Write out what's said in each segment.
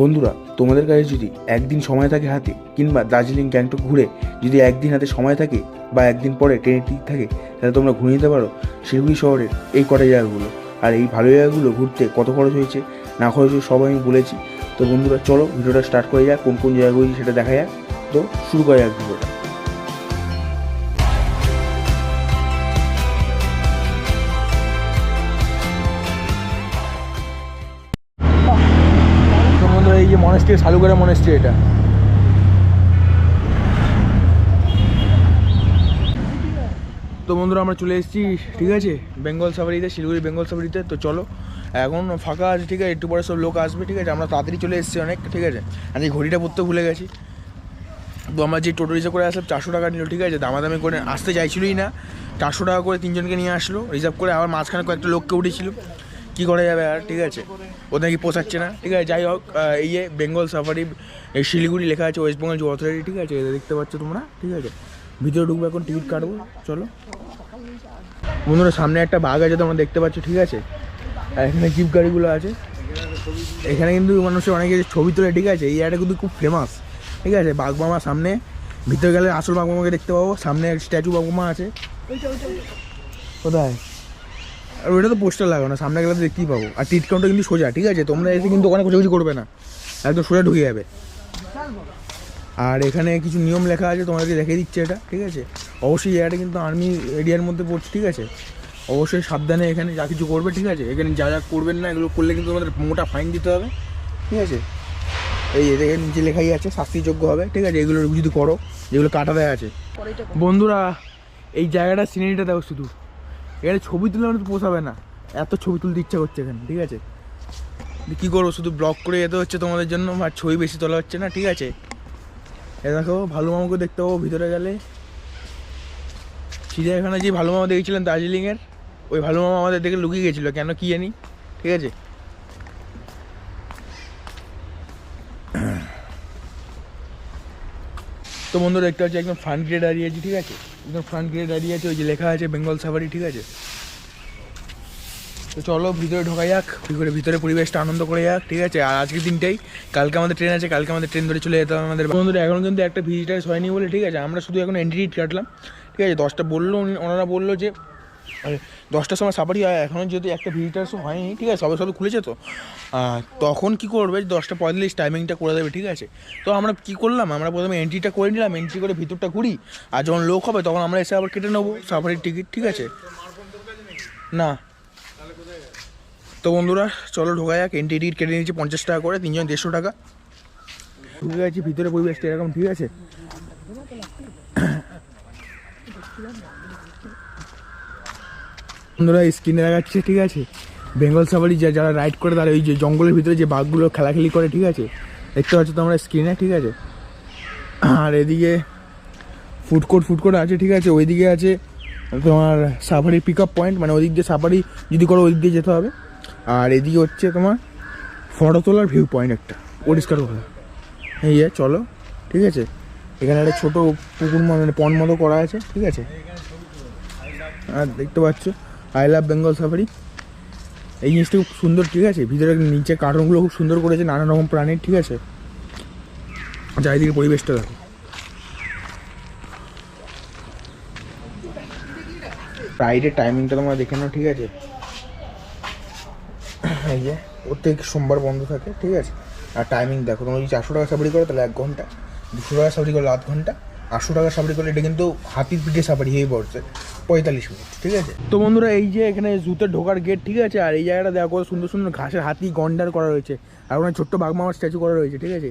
বন্ধুরা, তোমাদের কাছে যদি একদিন সময় থাকে হাতে, কিংবা দার্জিলিং, গ্যাংটক ঘুরে যদি একদিন হাতে সময় থাকে বা একদিন পরে ট্রেনের টিকিট থাকে, তাহলে তোমরা ঘুরে নিতে পারো শিলিগুড়ি শহরের এই কটা জায়গাগুলো। আর এই ভালো জায়গাগুলো ঘুরতে কত খরচ হয়েছে, না খরচ হয়েছে সব আমি বলেছি। তো বন্ধুরা, চলো ভিডিওটা স্টার্ট করে যাক, কোন কোন জায়গাগুলি সেটা দেখা যাক। তো শুরু করা যাক ভিডিওটা। মনেস্ট্রি সালুগড়া মনেস্ট্রি এটা। তো বন্ধুরা, আমরা চলে এসেছি, ঠিক আছে? বেঙ্গল সাফারিতে, শিলিগুড়ি বেঙ্গল সাফারিতে। তো চলো, এখন ফাঁকা আছে, ঠিক আছে? একটু পরে সব লোক আসবে, ঠিক আছে? আমরা তাড়াতাড়ি চলে এসেছি অনেক, ঠিক আছে? আর এই ঘড়িটা পড়তে ভুলে গেছি। তো আমরা যে টোটো রিজার্ভ করে আসলাম, চারশো টাকা নিল, ঠিক আছে? দামাদামি করে আসতে চাইছিলই না। চারশো টাকা করে তিনজনকে নিয়ে আসলো। রিজার্ভ করে আবার মাঝখানে কয়েকটা লোককে উঠেছিল কী করা যাবে আর ঠিক আছে? ওদের কি পোষাচ্ছে না ঠিক আছে? যাই হোক আহ, এই যে বেঙ্গল সাফারি শিলিগুড়ি লেখা আছে ওয়েস্ট বেঙ্গল অথরিটি ঠিক আছে? দেখতে পাচ্ছ তোমরা ঠিক আছে? ভিতরে ঢুকবো এখন টিকিট কাটবো চলো। বন্ধুরা সামনে একটা বাঘ আছে তোমরা দেখতে পাচ্ছ ঠিক আছে? আর এখানে জিপ গাড়িগুলো আছে। এখানে কিন্তু মানুষের অনেকে ছবি তোলে ঠিক আছে? এই জায়গাটা কিন্তু খুব ফেমাস ঠিক আছে? বাঘ মামা সামনে ভিতরে গেলে আসল বাঘ মামাকে দেখতে পাবো সামনে স্ট্যাচু বাঘ মামা আছে। কোথায়? আর ওইটা তো পোস্টার লাগানো, সামনে গেলে দেখতেই পাবো। আর টিট কাউন্টার কিন্তু সোজা, ঠিক আছে? তোমরা এসে কিন্তু ওখানে কিছু করবে না। একদম সোজা ঢুকে যাবে। আর এখানে কিছু নিয়ম লেখা আছে, তোমাদেরকে দেখে দিচ্ছে এটা, ঠিক আছে? অবশ্যই জায়গাটা কিন্তু আর্মি এরিয়ার মধ্যে পড়ছে, ঠিক আছে? অবশ্যই সাবধানে এখানে যা কিছু করবে, ঠিক আছে? এখানে যা যা করবেন না, এগুলো করলে কিন্তু তোমাদের মোটা ফাইন দিতে হবে, ঠিক আছে? এই দেখে নিচে লেখাই আছে, শাস্তিযোগ্য হবে, ঠিক আছে? এগুলো যদি করো, যেগুলো কাটা দেওয়া আছে। বন্ধুরা, এই জায়গাটা সিনারিটা দেখো শুধু। এখানে ছবি তুলে আমাদের পোষাবে না। এত ছবি তুলতে ইচ্ছা করছে এখানে, ঠিক আছে? কী করব, শুধু ব্লগ করে যেতে হচ্ছে তোমাদের জন্য, আর ছবি বেশি তোলা হচ্ছে না, ঠিক আছে? এ দেখো, ভালো মামাকে দেখতে পাবো ভিতরে গেলে। চিড়িয়াখানা যে ভালো মামা দেখেছিলেন দার্জিলিংয়ের, ওই ভালো মামা আমাদের দেখে লুকিয়ে গেছিল, কেন কি জানি, ঠিক আছে? তো বন্ধুরা, দেখতে হচ্ছে একদম গেটে দাঁড়িয়ে আছি, ঠিক আছে? একদম ফ্রন্ট গেটে দাঁড়িয়ে আছে, ওই যে লেখা আছে বেঙ্গল সাফারি ঠিক আছে? তো চলো, ভিতরে ঢোকা যাক, ভিতরে ভিতরে পরিবেশটা আনন্দ করে যাক, ঠিক আছে? আর আজকের দিনটাই, কালকে আমাদের ট্রেন আছে, কালকে আমাদের ট্রেন ধরে চলে যেতে হবে আমাদের বন্ধুরা, এখন কিন্তু একটা ভিজিটার্স হয়নি বলে, ঠিক আছে? আমরা শুধু এখন এন্ট্রি কাটলাম, ঠিক আছে? দশটা বলল ওনারা বলল যে দশটার সময় সাফারি হয় এখনও যেহেতু একটা ভিজিটার্সও হয়নি, ঠিক আছে, সবে সবে খুলেছে তো। তখন কি করবে দশটা পঁয়তাল্লিশ টাইমিংটা করে দেবে, ঠিক আছে? তো আমরা কি করলাম? আমরা প্রথমে এন্ট্রিটা করে নিলাম এন্ট্রি করে ভিতরটা ঘুরি। আর যখন লোক হবে, তখন আমরা এসে আবার কেটে নেব সাফারির টিকিট ঠিক আছে? না। তো বন্ধুরা, চলো ঢোকা যাক। এন্ট্রি টিকিট কেটে নিয়েছি পঞ্চাশ টাকা করে, তিনজন দেড়শো টাকা। ঢুকে গেছি, ভিতরে পরিবেশটা এরকম, ঠিক আছে? বন্ধুরা স্ক্রিনে দেখাচ্ছে, ঠিক আছে? বেঙ্গল সাফারি যা, যারা রাইড করে, তারা ওই যে জঙ্গলের ভিতরে যে বাঘগুলো খেলাখেলি করে, ঠিক আছে? দেখতে পাচ্ছ তোমরা স্ক্রিনে ঠিক আছে? আর এদিকে ফুড কোর্ট ফুড কোর্ট আছে, ঠিক আছে? ওইদিকে আছে তোমার সাফারি পিক আপ পয়েন্ট মানে ওদিক দিয়ে সাফারি যদি করো, ওদিক দিয়ে যেতে হবে। আর এদিকে হচ্ছে তোমার ফটো তোলার ভিউ পয়েন্ট একটা। পরিষ্কার করে এই যে, চলো, ঠিক আছে? এখানে একটা ছোটো পুকুর মানে পন মতো করা আছে, ঠিক আছে? আর দেখতে পাচ্ছ আই লাভ বেঙ্গল সাফারি এই জিনিসটা খুব সুন্দর, ঠিক আছে? ভিতরে নিচে কার্টুনগুলো খুব সুন্দর করেছে, নানা রকম প্রাণীর ঠিক আছে? চারিদিকে পরিবেশটা দেখো। রাইডের টাইমিংটা তোমরা দেখে নাও, ঠিক আছে? এই যে, প্রত্যেক সোমবার বন্ধ থাকে, ঠিক আছে? আর টাইমিং দেখো, তোমরা যদি চারশো টাকা সাফারি করো, তাহলে এক ঘণ্টা, দুশো টাকা সাফারি করলে আধ ঘণ্টা। আটশো টাকা সাফারি করলে এটা কিন্তু হাতির পিঠে সাফারি হয়ে পড়ছে। পঁয়তাল্লিশ মিনিট, ঠিক আছে? তো বন্ধুরা, এই যে এখানে জুতে ঢোকার গেট ঠিক আছে? আর এই জায়গাটা দেখো, সুন্দর সুন্দর ঘাসের হাতি গন্ডার করা রয়েছে। আর ওখানে ছোট্ট বাঘমামার স্ট্যাচু করা রয়েছে, ঠিক আছে?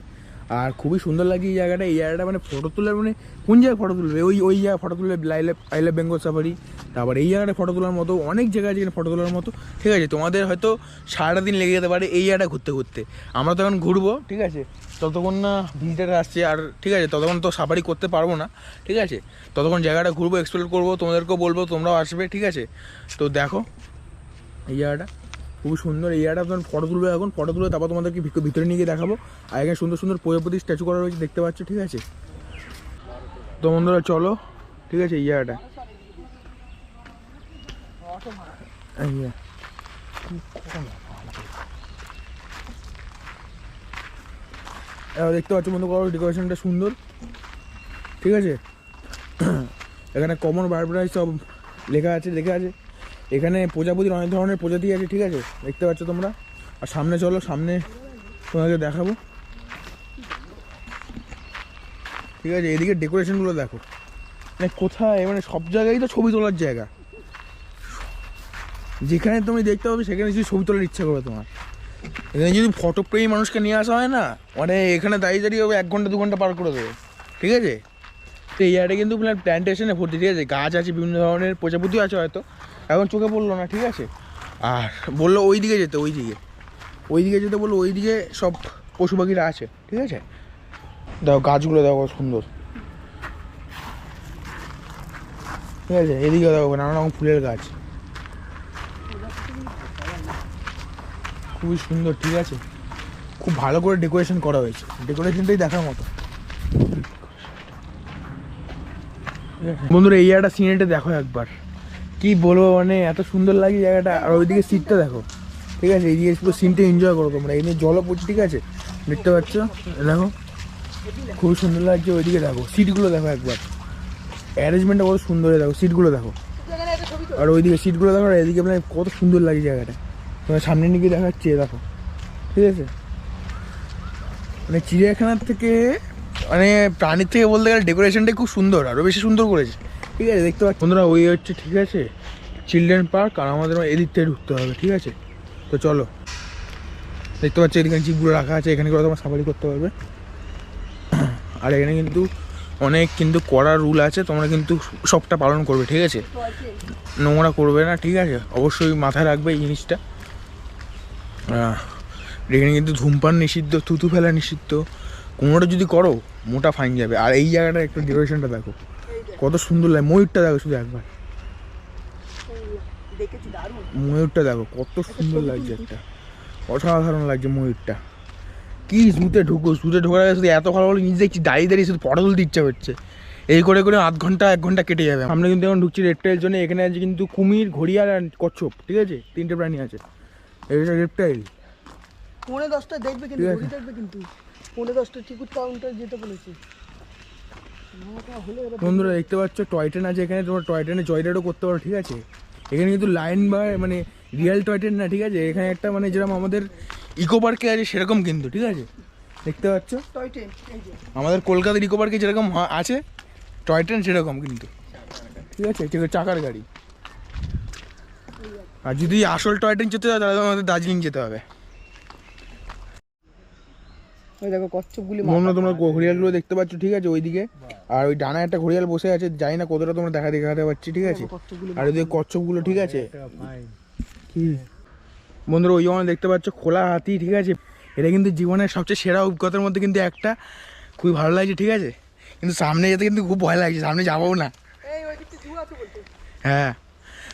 আর খুবই সুন্দর লাগছে এই জায়গাটা। এই জায়গাটা মানে ফটো তোলার মানে কোন জায়গায় ফটো তুলবে? ওই ওই জায়গায় ফটো তুলবে লাইলে আইলে বেঙ্গল সাফারি তারপর এই জায়গাটা ফটো তোলার মতো, অনেক জায়গা আছে ফটো তোলার মতো। ঠিক আছে, তোমাদের হয়তো সারাটা দিন লেগে যেতে পারে এই জায়গাটা ঘুরতে ঘুরতে। আমরা তো এখন ঘুরবো, ঠিক আছে? ততক্ষণ না ভিজিটার আসছে, আর ঠিক আছে, ততক্ষণ তো সাফারি করতে পারব না, ঠিক আছে? ততক্ষণ জায়গাটা ঘুরবো এক্সপ্লোর করব, তোমাদেরকেও বলব, তোমরাও আসবে, ঠিক আছে? তো দেখো, এই জায়গাটা। খুবই সুন্দর এই জায়গাটা তোমার ফটো তুলবে এখন, ফটো তুলে তারপর তোমাদেরকে ভিতরে- নিয়ে গিয়ে দেখাবো। আর এখানে সুন্দর সুন্দর প্রজাপতি স্ট্যাচু করা রয়েছে, দেখতে পাচ্ছ, ঠিক আছে? তো বন্ধুরা, চলো, ঠিক আছে। এবার দেখতে পাচ্ছ বন্ধু করো ডেকোরেশনটা সুন্দর, ঠিক আছে? এখানে কমন বারবারাই সব লেখা আছে লেখা আছে। এখানে প্রজাপতির অনেক ধরনের প্রজাতি আছে, ঠিক আছে? দেখতে পাচ্ছ তোমরা? আর সামনে চলো, সামনে তোমাকে দেখাবো। ঠিক আছে, এদিকে ডেকোরেশনগুলো দেখো। মানে কোথায়? মানে সব জায়গায় তো ছবি তোলার জায়গা। যেখানে তুমি দেখতে পাবে, সেখানে যদি ছবি তোলার ইচ্ছা করবে তোমার। এখানে যদি ফটো প্রেমী মানুষকে নিয়ে আসা হয় না মানে এখানে দাঁড়িয়ে দাঁড়িয়ে হবে, এক ঘণ্টা, দু ঘণ্টা পার করে দেবে। ঠিক আছে? তো এই জায়গাটা কিন্তু প্ল্যান্টেশনে ভর্তি, ঠিক আছে? গাছ আছে, বিভিন্ন ধরনের, প্রজাপতিও আছে হয়তো। এখন চোখে পড়ল না, ঠিক আছে? আর বলল ওই দিকে যেতে ওই দিকে ওই দিকে যেতে বলল ওই দিকে সব পশু পাখিরা আছে, ঠিক আছে? দেখো গাছগুলো দেখো সুন্দর। ঠিক আছে, এদিকে দেখো নানা রকম ফুলের গাছ। খুবই সুন্দর, ঠিক আছে? খুব ভালো করে ডেকোরেশন করা হয়েছে। ডেকোরেশনটাই দেখার মতো। বন্ধুরা, এই একটা সিনেটা দেখো একবার। কি বলব মানে এত সুন্দর লাগে জায়গাটা। আর ওইদিকে সিটটা দেখো। ঠিক আছে? এইদিকে পুরো সিনটা এনজয় করো তোমরা। এই নিয়ে জলও পড়ছে, ঠিক আছে? দেখতে পাচ্ছ? দেখো। খুব সুন্দর লাগছে ওইদিকে দেখো। সিটগুলো দেখো একবার। অ্যারেঞ্জমেন্টটা কত সুন্দর দেখো সিটগুলো দেখো। আর ওইদিকে সিটগুলো দেখো, আর এদিকে মানে কত সুন্দর লাগে জায়গাটা। তোমার সামনে নিয়ে দেখাচ্ছে, দেখো। ঠিক আছে? মানে চিড়িয়াখানার থেকে মানে প্রাণীর থেকে বলতে গেলে ডেকোরেশনটাই খুব সুন্দর আরও বেশি সুন্দর করেছে। ঠিক আছে, দেখতে পাচ্ছি? বন্ধুরা, ওই হচ্ছে ঠিক আছে, চিলড্রেন পার্ক আর আমাদের এদিক থেকে ঢুকতে হবে, ঠিক আছে? তো চলো, দেখতে পাচ্ছি, এদিকে জিপগুলো রাখা আছে, এখানে করে তোমার সাফারি করতে পারবে। আর এখানে কিন্তু অনেক কিন্তু কড়া রুল আছে, তোমরা কিন্তু সবটা পালন করবে, ঠিক আছে? নোংরা করবে না, ঠিক আছে? অবশ্যই মাথায় রাখবে এই জিনিসটা। এখানে কিন্তু ধূমপান নিষিদ্ধ, থুতু ফেলা নিষিদ্ধ, কোনোটা যদি করো, মোটা ফাইন যাবে। আর এই জায়গাটা একটু ডেকোরেশনটা দেখো। কত সুন্দর লাগে ময়ূরটা দেখো শুধু একবার। ময়ূরটা দেখো কত সুন্দর লাগছে একটা। অসাধারণ লাগছে ময়ূরটা। কি জুতে ঢুকো জুতে ঢোকার আগে শুধু এত ভালো ভালো নিজে দেখছি দাঁড়িয়ে দাঁড়িয়ে শুধু ফটো তুলতে ইচ্ছা হচ্ছে। এই করে করে আধ ঘণ্টা এক ঘণ্টা কেটে যাবে। আমরা কিন্তু এখন ঢুকছি রেপটাইল জন্য এখানে আছে কিন্তু কুমির ঘড়িয়াল আর কচ্ছপ ঠিক আছে? তিনটে প্রাণী আছে। এটা রেপটাইল পৌনে দশটা দেখবে কিন্তু দেখবে কিন্তু। পৌনে দশটা টিকিট কাউন্টার যেতে বলেছে। বন্ধুরা দেখতে পাচ্ছ টয় ট্রেন আছে এখানে তোমার টয় ট্রেনে জয় রাইডও করতে পারো ঠিক আছে? এখানে কিন্তু লাইন বা মানে রিয়েল টয় ট্রেন না ঠিক আছে? এখানে একটা মানে যেরকম আমাদের ইকো পার্কে আছে সেরকম কিন্তু ঠিক আছে? দেখতে পাচ্ছ? টয় ট্রেন আমাদের কলকাতার ইকো পার্কে যেরকম আছে টয় ট্রেন সেরকম কিন্তু ঠিক আছে? চাকার গাড়ি। আর যদি আসল টয় ট্রেন যেতে হয় তাহলে আমাদের দার্জিলিং যেতে হবে। ওই দেখো কচ্ছপগুলি বন্ধুরা তোমরা ঘড়িয়ালগুলো দেখতে পাচ্ছ ঠিক আছে ওইদিকে। আর ওই ডানা একটা ঘড়িয়াল বসে আছে জানি না কতটা তোমরা দেখা দেখাতে পারছি ঠিক আছে। আর ওইদিকে কচ্ছপগুলো ঠিক আছে। কি? বন্ধুরা ওই যেমন দেখতে পাচ্ছ খোলা হাতি ঠিক আছে। এটা কিন্তু জীবনের সবচেয়ে সেরা অভিজ্ঞতার মধ্যে কিন্তু একটা। খুবই ভালো লাগছে ঠিক আছে। কিন্তু সামনে যেতে কিন্তু খুব ভয় লাগছে সামনে যাব না। হ্যাঁ।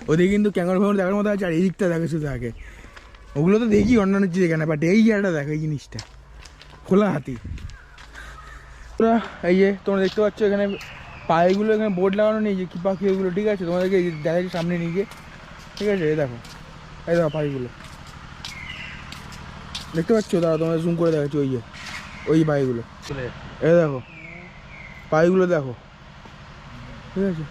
ওদিকে কিন্তু ক্যাঙ্গার ফ্যাঙ্গার দেখার মতো আছে আর এই দিকটা দেখে শুধু আগে। ওগুলো তো দেখি অন্যান্য যেখানে বাট এই জায়গাটা দেখো এই জিনিসটা। খোলা হাতি। পুরা এই যে, তোমরা দেখতে পাচ্ছ এখানে পায়েগুলো, এখানে বোর্ড লাগানো নেই যে কী পাখি ওগুলো ঠিক আছে? তোমাদেরকে দেখাচ্ছি সামনে নিয়ে গিয়ে ঠিক আছে? এই দেখো এই দেখো পাখিগুলো দেখতে পাচ্ছ? দাদা তোমাদের জুম করে দেখাচ্ছি, ওই যে, ওই পাখিগুলো এই দেখো পাখিগুলো দেখো, ঠিক আছে?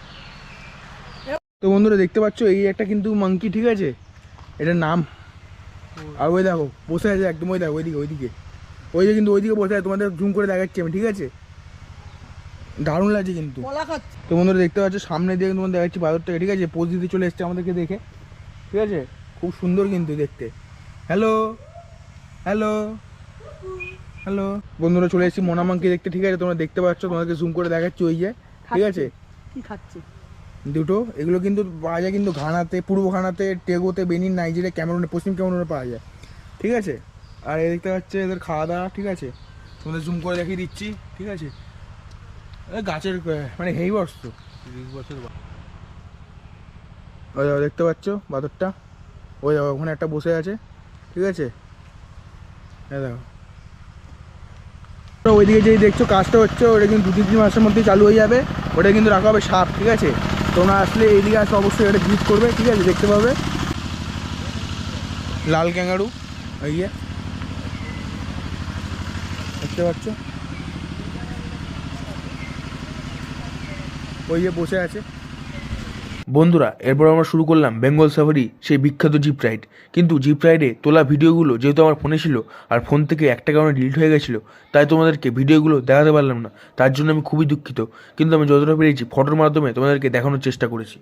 তো বন্ধুরা, দেখতে পাচ্ছ? এই একটা কিন্তু মাংকি ঠিক আছে? এটার নাম। আর ওই দেখো, বসে আছে একদম, ওই দেখো, ওইদিকে ওইদিকে। ওই যে কিন্তু ওইদিকে বসে আছে তোমাদের জুম করে দেখাচ্ছি আমি ঠিক আছে? দারুণ লাগছে কিন্তু। তো বন্ধুরা দেখতে পাচ্ছ সামনে দিয়ে তোমাদের দেখাচ্ছি বাজারটাকে ঠিক আছে? পোজ দিতে চলে এসছে আমাদেরকে দেখে ঠিক আছে? খুব সুন্দর কিন্তু দেখতে। হ্যালো হ্যালো হ্যালো বন্ধুরা চলে এসেছি মোনামাঙ্কি দেখতে ঠিক আছে? তোমরা দেখতে পাচ্ছ তোমাদেরকে জুম করে দেখাচ্ছি ওই যে ঠিক আছে? কি খাচ্ছে? দুটো এগুলো কিন্তু পাওয়া যায় কিন্তু ঘানাতে পূর্ব ঘানাতে টেগোতে বেনিন নাইজেরিয়া ক্যামেরুনে পশ্চিম ক্যামেরুনে পাওয়া যায় ঠিক আছে? আর এ দেখতে পাচ্ছে এদের খাওয়া দাওয়া ঠিক আছে? তোমাদের জুম করে দেখিয়ে দিচ্ছি ঠিক আছে? গাছের মানে হেই বর্ষ তো ওই দেখো, দেখতে পাচ্ছ বাদরটা? ওই দেখো ওখানে একটা বসে আছে ঠিক আছে? এই দেখো। ওইদিকে যেই দেখছ কাজটা হচ্ছে ওটা কিন্তু দু তিন মাসের মধ্যেই চালু হয়ে যাবে। ওটা কিন্তু রাখা হবে সাপ ঠিক আছে? তোমরা আসলে এইদিকে আসলে অবশ্যই এটা ভিজিট করবে ঠিক আছে? দেখতে পাবে। লাল ক্যাঙ্গারু ওই দেখতে পাচ্ছ? ওই যে বসে আছে। বন্ধুরা, এরপর আমরা শুরু করলাম বেঙ্গল সাফারি, সেই বিখ্যাত জিপ রাইড। কিন্তু জিপ রাইডে তোলা ভিডিওগুলো যেহেতু আমার ফোনে ছিল আর ফোন থেকে একটা কারণে ডিলিট হয়ে গেছিল, তাই তোমাদেরকে ভিডিওগুলো দেখাতে পারলাম না। তার জন্য আমি খুবই দুঃখিত। কিন্তু আমি যতটা পেরেছি ফটোর মাধ্যমে তোমাদেরকে দেখানোর চেষ্টা করেছি।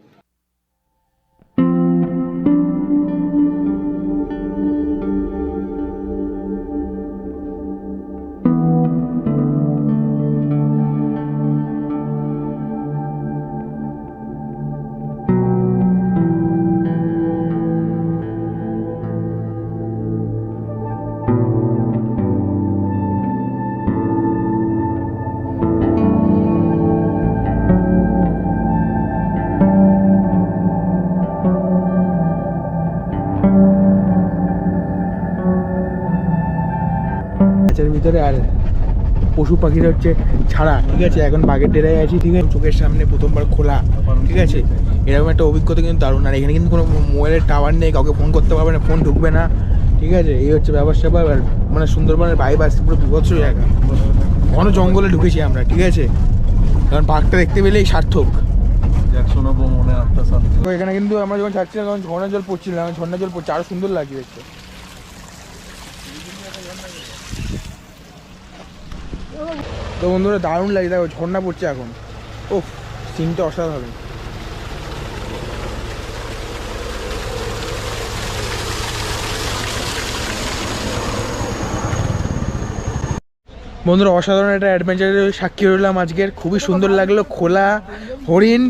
ভিতরে আর পশু পাখিরা হচ্ছে ছাড়া ঠিক আছে? এখন বাঘের ডেরায় আছি ঠিক আছে? চোখের সামনে প্রথমবার খোলা ঠিক আছে? এরকম একটা অভিজ্ঞতা কিন্তু দারুণ। আর এখানে কিন্তু কোনো মোবাইলের টাওয়ার নেই কাউকে ফোন করতে পারবে না ফোন ঢুকবে না ঠিক আছে? এই হচ্ছে স্যাপার। আর মানে সুন্দরবনের বাইরে আসতে পুরো বিভৎস জায়গা। ঘন জঙ্গলে ঢুকেছি আমরা ঠিক আছে? কারণ পার্কটা দেখতে পেলেই সার্থক। মনে এখানে কিন্তু আমরা যখন যাচ্ছিলাম তখন ঝর্ণার জল পড়ছিলাম না ঝর্ণার জল পড়ছে আরও সুন্দর লাগছে দেখতে। তো বন্ধুরা দারুণ লাগছে, দেখো ঝর্ণা পড়ছে এখন। ও সিনটা অসাধারণ বন্ধুরা, অসাধারণ একটা অ্যাডভেঞ্চারের সাক্ষী রইলাম আজকের। খুবই সুন্দর লাগল, খোলা, হরিণ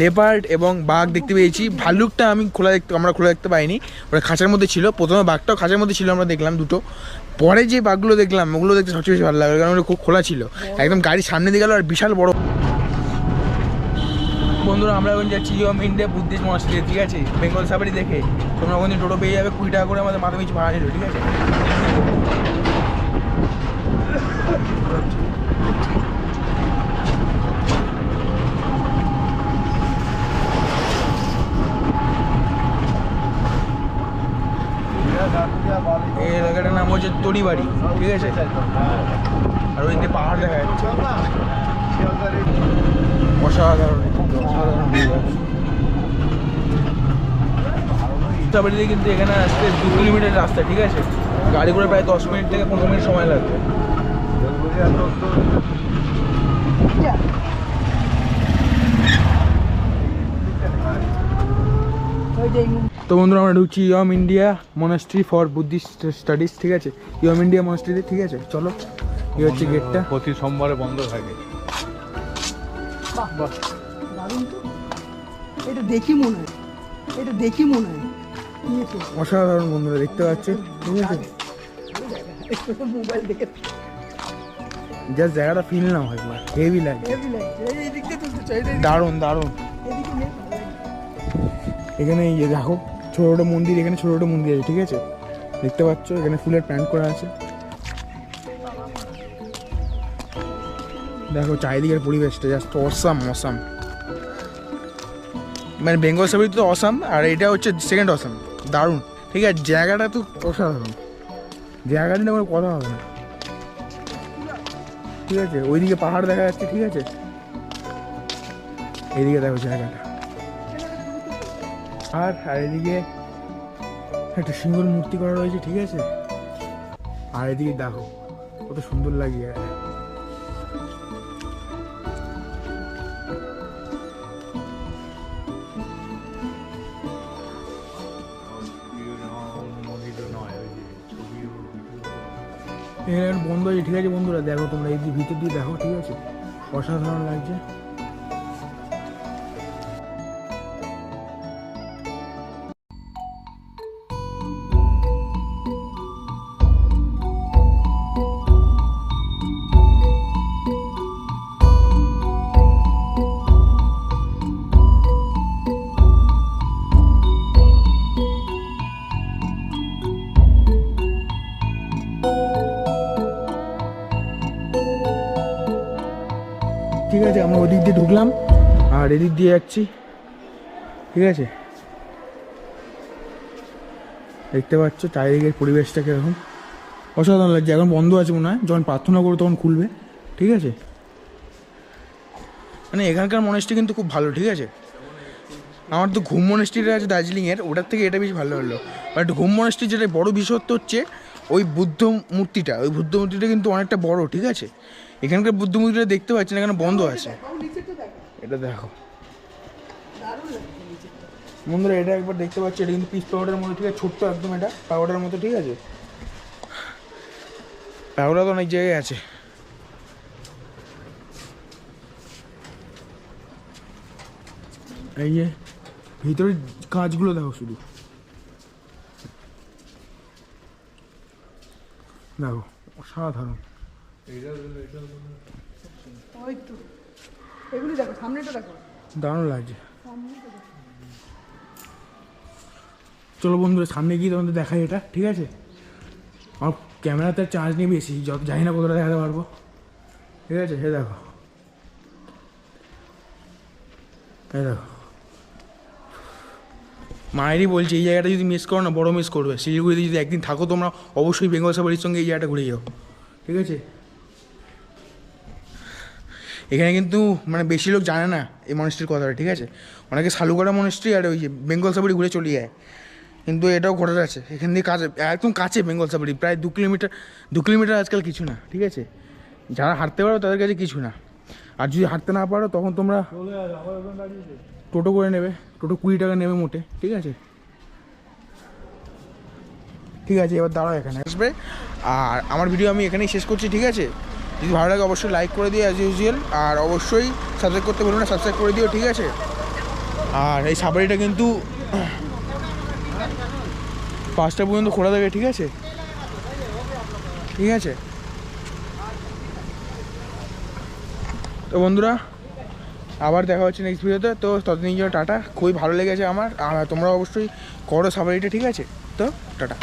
লেপার্ড এবং বাঘ দেখতে পেয়েছি। ভাল্লুকটা আমি খোলা দেখতে আমরা খোলা দেখতে পাইনি। ওটা খাঁচার মধ্যে ছিল। প্রথমে বাঘটাও খাঁচার মধ্যে ছিল আমরা দেখলাম দুটো। পরে যে বাঘগুলো দেখলাম ওগুলো দেখতে সবচেয়ে বেশি ভালো লাগল কারণ ওগুলো খুব খোলা ছিল। একদম গাড়ির সামনে দিয়ে গেল আর বিশাল বড়। বন্ধুরা আমরা এখন যাচ্ছি ইয়ম ইন্ডিয়া বুদ্ধিস্ট মনাস্ট্রি ঠিক আছে? বেঙ্গল সাফারি দেখে। তোমরা ওখানে টোটো পেয়ে যাবে কুড়ি টাকা করে আমাদের মাথা পিছু ভাড়া নিল ঠিক আছে এই হচ্ছে তরিবাড়ি ঠিক আছে? আর ওই পাহাড় দেখা যাচ্ছে। অসাধারণ। অসাধারণ। কিন্তু এখানে আসতে দু কিলোমিটার রাস্তা, ঠিক আছে? গাড়ি করে প্রায় দশ মিনিট থেকে পনেরো মিনিট সময় লাগবে। ওই তো বন্ধুরা আমরা ঢুকছি ইয়ম India monastery for Buddhist studies ঠিক আছে? ইয়ম ইন্ডিয়া মনাস্ট্রিতে ঠিক আছে? চলো এই হচ্ছে গেটটা প্রতি সোমবারে বন্ধ থাকে। বাহ বাহ এটা দেখি মনে হয় এটা দেখি মনে হয়। অসাধারণ বন্ধুরা দেখতে পাচ্ছে? ঠিক আছে? মোবাইল দেখে জাস্ট জায়গাটা ফিল না হয় হেভি লাগে দারুণ দারুণ। এখানে এই যে দেখো ছোটো ছোটো মন্দির, এখানে ছোটো ছোটো মন্দির আছে, ঠিক আছে? দেখতে পাচ্ছ, এখানে ফুলের প্যান্ট করা আছে। দেখো, চারিদিকের পরিবেশটা জাস্ট অসাম অসাম মানে বেঙ্গল সাফারি তো অসাম আর এটা হচ্ছে সেকেন্ড অসাম দারুণ। ঠিক আছে, জায়গাটা তো অসাধারণ। জায়গাটা নিয়ে কথা হবে না। ঠিক আছে, ওইদিকে পাহাড় দেখা যাচ্ছে, ঠিক আছে? এইদিকে দেখো জায়গাটা। আর আর এদিকে একটা সিঙ্গল মূর্তি করা রয়েছে, ঠিক আছে? আর এদিকে দেখো, কত সুন্দর লাগে বন্ধ আছে, ঠিক আছে বন্ধুরা? দেখো তোমরা এই ভিতর দিয়ে দেখো, ঠিক আছে? অসাধারণ লাগছে। আর এদিক দিয়ে যাচ্ছি। ঠিক আছে? দেখতে পাচ্ছ চারিদিকের পরিবেশটা কীরকম। অসাধারণ লাগছে। এখন বন্ধ আছে মনে হয়। যখন প্রার্থনা করব তখন খুলবে। ঠিক আছে? মানে এখানকার মনেস্ট্রি কিন্তু খুব ভালো, ঠিক আছে? আমার তো ঘুম মনেস্ট্রিটা আছে দার্জিলিংয়ের। ওটার থেকে এটা বেশি ভালো হলো। বাট ঘুম মনেস্ট্রি যেটা বড় বিশেষত্ব হচ্ছে, ওই বুদ্ধ মূর্তিটা। ওই বুদ্ধ মূর্তিটা কিন্তু অনেকটা বড়, ঠিক আছে? এখানকার বুদ্ধ মূর্তিটা দেখতে পাচ্ছি না এখানে বন্ধ আছে। এটা দেখো। বন্ধুরা এটা একবার দেখতে পাচ্ছি এটা কিন্তু পিস পাউডারের মতো ঠিক আছে ছোট্ট একদম এটা পাউডারের মতো ঠিক আছে। পাউডার তো অনেক জায়গায় আছে। এই যে ভিতরের কাজগুলো দেখো শুধু। দেখো অসাধারণ। ওই তো। এগুলি দেখো, সামনেটা দেখো। দারুণ লাগছে। চলো বন্ধুরা, সামনে গিয়ে তোমাদের দেখাই এটা, ঠিক আছে? আমার ক্যামেরাতে চার্জ নেই বেশি, যত জানি না কতটা দেখাতে পারব। ঠিক আছে হে দেখো। এই দেখো। মায়েরই বলছে, এই জায়গাটা যদি মিস করো না, বড় মিস করবে। শিলিগুড়িতে যদি একদিন থাকো তোমরা, অবশ্যই বেঙ্গল সাফারির সঙ্গে এই জায়গাটা ঘুরে যাও। ঠিক আছে? এখানে কিন্তু মানে বেশি লোক জানে না এই মনেস্ট্রির কথাটা, ঠিক আছে? অনেকে শালুগড়া মনেস্ট্রি আর ওই যে বেঙ্গল সাফারি ঘুরে চলে যায়। কিন্তু এটাও ঘটার আছে। এখান দিয়ে কাছে, একদম কাছে বেঙ্গল সাফারি প্রায় দু কিলোমিটার দু কিলোমিটার আজকাল কিছু না, ঠিক আছে? যারা হাঁটতে পারো তাদের কাছে কিছু না। আর যদি হাঁটতে না পারো, তখন তোমরা টোটো করে নেবে, টোটো কুড়ি টাকা নেবে মোটে, ঠিক আছে? ঠিক আছে, এবার দাঁড়াও এখানে, আসবে। আর আমার ভিডিও আমি এখানেই শেষ করছি, ঠিক আছে? যদি ভালো লাগে অবশ্যই লাইক করে দিও অ্যাজ ইউজুয়াল আর অবশ্যই সাবস্ক্রাইব করতে বলুন না সাবস্ক্রাইব করে দিও, ঠিক আছে? আর এই সাবারিটা কিন্তু পাঁচটা পর্যন্ত খোলা থাকে, ঠিক আছে? ঠিক আছে? তো বন্ধুরা, আবার দেখা হচ্ছে নেক্সট ভিডিওতে তো ততদিন জন্য টাটা, খুবই ভালো লেগেছে আমার, আর তোমরা অবশ্যই করো সাবারিটা ঠিক আছে? তো টাটা।